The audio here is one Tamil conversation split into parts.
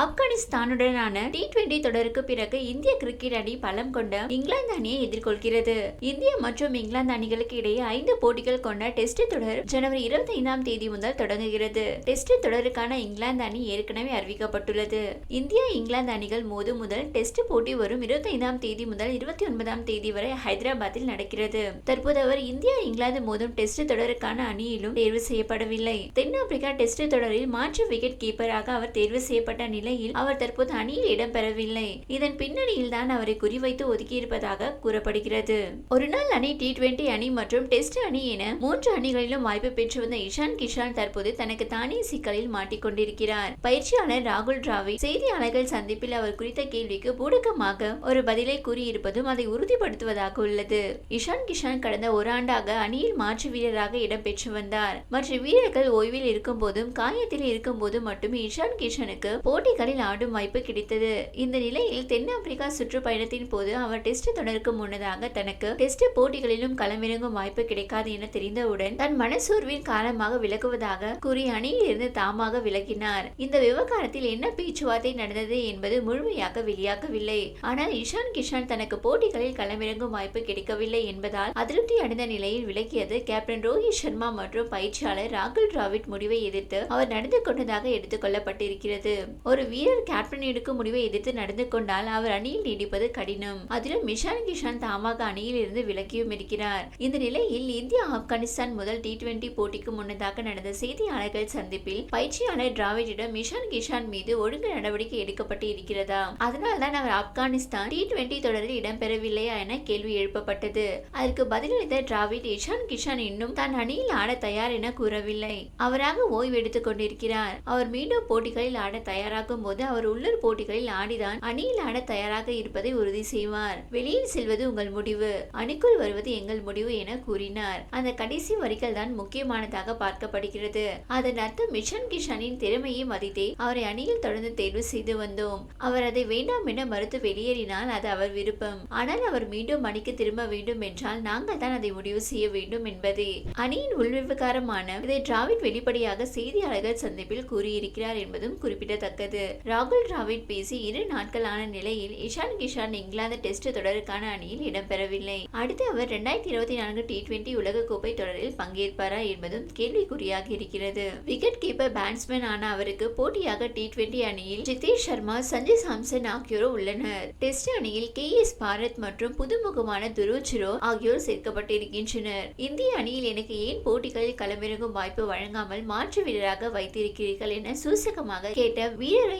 ஆப்கானிஸ்தானுடனான டி டுவெண்டி தொடருக்கு பிறகு இந்திய கிரிக்கெட் அணி பலம் கொண்ட இங்கிலாந்து அணியை எதிர்கொள்கிறது. இந்திய மற்றும் இங்கிலாந்து அணிகளுக்கு இடையே ஐந்து போட்டிகள் கொண்ட டெஸ்ட் தொடர் ஜனவரி இருபத்தி ஐந்தாம் தேதி முதல் தொடங்குகிறது. டெஸ்ட் தொடருக்கான இங்கிலாந்து அணி ஏற்கனவே அறிவிக்கப்பட்டுள்ளது. இந்தியா இங்கிலாந்து அணிகள் மோதும் முதல் டெஸ்ட் போட்டி வரும் இருபத்தி ஐந்தாம் தேதி முதல் இருபத்தி ஒன்பதாம் தேதி வரை ஹைதராபாத்தில் நடக்கிறது. தற்போது அவர் இந்தியா இங்கிலாந்து மோதும் டெஸ்ட் தொடருக்கான அணியிலும் தேர்வு செய்யப்படவில்லை. தென்னாப்பிரிக்கா டெஸ்ட் தொடரில் மாற்று விக்கெட் கீப்பராக அவர் தேர்வு செய்யப்பட்ட நிலையில் அவர் தற்போது அணியில் இடம்பெறவில்லை. இதன் பின்னணியில் தான் அவரை குறிவைத்து ஒதுக்கியிருப்பதாக கூறப்படுகிறது. ஒரு நாள் அணி டி டுவெண்டி அணி மற்றும் டெஸ்ட் அணி என மூன்று அணிகளிலும் வாய்ப்பு பெற்று வந்த இஷான் கிஷான் தற்போது தனக்கு தானே சிக்கலில் மாட்டிக்கொண்டிருக்கிறார். பயிற்சியாளர் ராகுல் டிராவிட் செய்தியாளர்கள் சந்திப்பில் அவர் குறித்த கேள்விக்கு பூடகமாக ஒரு பதிலை கூறியிருப்பதும் அதை உறுதிப்படுத்துவதாக உள்ளது. இஷான் கிஷான் கடந்த ஓராண்டாக அணியில் மாற்று வீரராக இடம்பெற்று வந்தார். மற்ற வீரர்கள் ஓய்வில் இருக்கும் போதும் காயத்தில் இருக்கும் போது மட்டும் இஷான் கிஷனுக்கு போட்டி போட்டிகளில் ஆடும் வாய்ப்பு கிடைத்தது. இந்த நிலையில் தென்னாப்பிரிக்கா சுற்றுப்பயணத்தின் போது அவர் டெஸ்ட் தொடருக்கு முன்னதாக தனக்கு டெஸ்ட் போட்டிகளிலும் களமிறங்கும் வாய்ப்பு கிடைக்காது என தெரிந்தவுடன் தன் மனசோர்வின் காரணமாக விலகுவதாக கூறி அணியில் இருந்து தாமாக விலகினார். இந்த விவகாரத்தில் என்ன பேச்சுவார்த்தை நடந்தது என்பது முழுமையாக வெளியாகவில்லை. ஆனால் இஷான் கிஷான் தனக்கு போட்டிகளில் களமிறங்கும் வாய்ப்பு கிடைக்கவில்லை என்பதால் அதிருப்தி அடைந்த நிலையில் விலகியது கேப்டன் ரோஹித் சர்மா மற்றும் பயிற்சியாளர் ராகுல் டிராவிட் முடிவை எதிர்த்து அவர் நடந்து கொண்டதாக எடுத்துக் கொள்ளப்பட்டிருக்கிறது. ஒரு வீரர் கேப்டன் எடுக்கும் முடிவை எதிர்த்து நடந்து கொண்டால் அவர் அணியில் நீடிப்பது கடினம். அதிலும் மிஷான் கிஷான் தாமாக அணியில் இருந்து விலகியும் இருக்கிறார். இந்த நிலையில் இந்தியா ஆப்கானிஸ்தான் முதல் டி டுவெண்டி போட்டிக்கு முன்னதாக நடந்த செய்தியாளர்கள் சந்திப்பில் பயிற்சியாளர் டிராவிடிடம் மிஷான் கிஷான் மீது ஒழுங்கு நடவடிக்கை எடுக்கப்பட்டு இருக்கிறதா? அதனால்தான் அவர் ஆப்கானிஸ்தான் டி டுவெண்டி தொடரில் இடம்பெறவில்லையா என கேள்வி எழுப்பப்பட்டது. அதற்கு பதிலளித்த டிராவிட் இஷான் கிஷான் இன்னும் தான் அணியில் ஆட தயார் என கூறவில்லை. அவராக ஓய்வு எடுத்துக் கொண்டிருக்கிறார். அவர் மீண்டும் போட்டிகளில் ஆட தயாராக தயாராகும் போது அவர் உள்ளூர் போட்டிகளில் ஆடிதான் அணியில் ஆட தயாராக இருப்பதை உறுதி செய்வார். வெளியில் செல்வது உங்கள் முடிவு. அணிக்குள் வருவது எங்கள் முடிவு என கூறினார். அந்த கடைசி வரிகள் தான் முக்கியமானதாக பார்க்கப்படுகிறது. அதன் அர்த்தம் மிஷன் கிஷானின் திறமையை மதித்தே அவரை அணியில் தொடர்ந்து தேர்வு செய்து வந்தோம். அவர் அதை வேண்டாம் என மறுத்து வெளியேறினால் அது அவர் விருப்பம். ஆனால் அவர் மீண்டும் அணிக்கு திரும்ப வேண்டும் என்றால் நாங்கள் தான் அதை முடிவு செய்ய வேண்டும் என்பதே. அணியின் உள்விவகாரமான இதை டிராவிட் வெளிப்படையாக செய்தியாளர்கள் சந்திப்பில் கூறியிருக்கிறார் என்பதும் குறிப்பிடத்தக்கது. ராகுல் டிராவிட் பேசி இரு நாட்களான நிலையில் இஷான் கிஷான் இங்கிலாந்து டெஸ்ட் தொடருக்கான அணியில் இடம்பெறவில்லை. அடுத்து அவர் இரண்டாயிரத்தி இருபத்தி நான்கு டி டுவெண்டி உலகக்கோப்பை தொடரில் பங்கேற்பாரா என்பதும் கேள்விக்குறியாக இருக்கிறது. விக்கெட் கீப்பர் பேட்ஸ்மேன் ஆன அவருக்கு போட்டியாக டி டுவெண்டி அணியில் ஜிதேஷ் சர்மா சஞ்சய் சாம்சன் ஆகியோரும் உள்ளனர். டெஸ்ட் அணியில் கே எஸ் பாரத் மற்றும் புதுமுகமான துருச்சிரோ ஆகியோர் சேர்க்கப்பட்டிருக்கின்றனர். இந்திய அணியில் எனக்கு ஏன் போட்டிகளில் களமிறங்கும் வாய்ப்பு வழங்காமல் மாற்று வீரராக வைத்திருக்கிறீர்கள் என சூசகமாக கேட்ட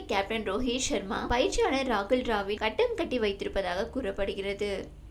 கேப்டன் ரோஹித் சர்மா பயிற்சியாளர் ராகுல் டிராவிட் கட்டம் கட்டி வைத்திருப்பதாக கூறப்படுகிறது.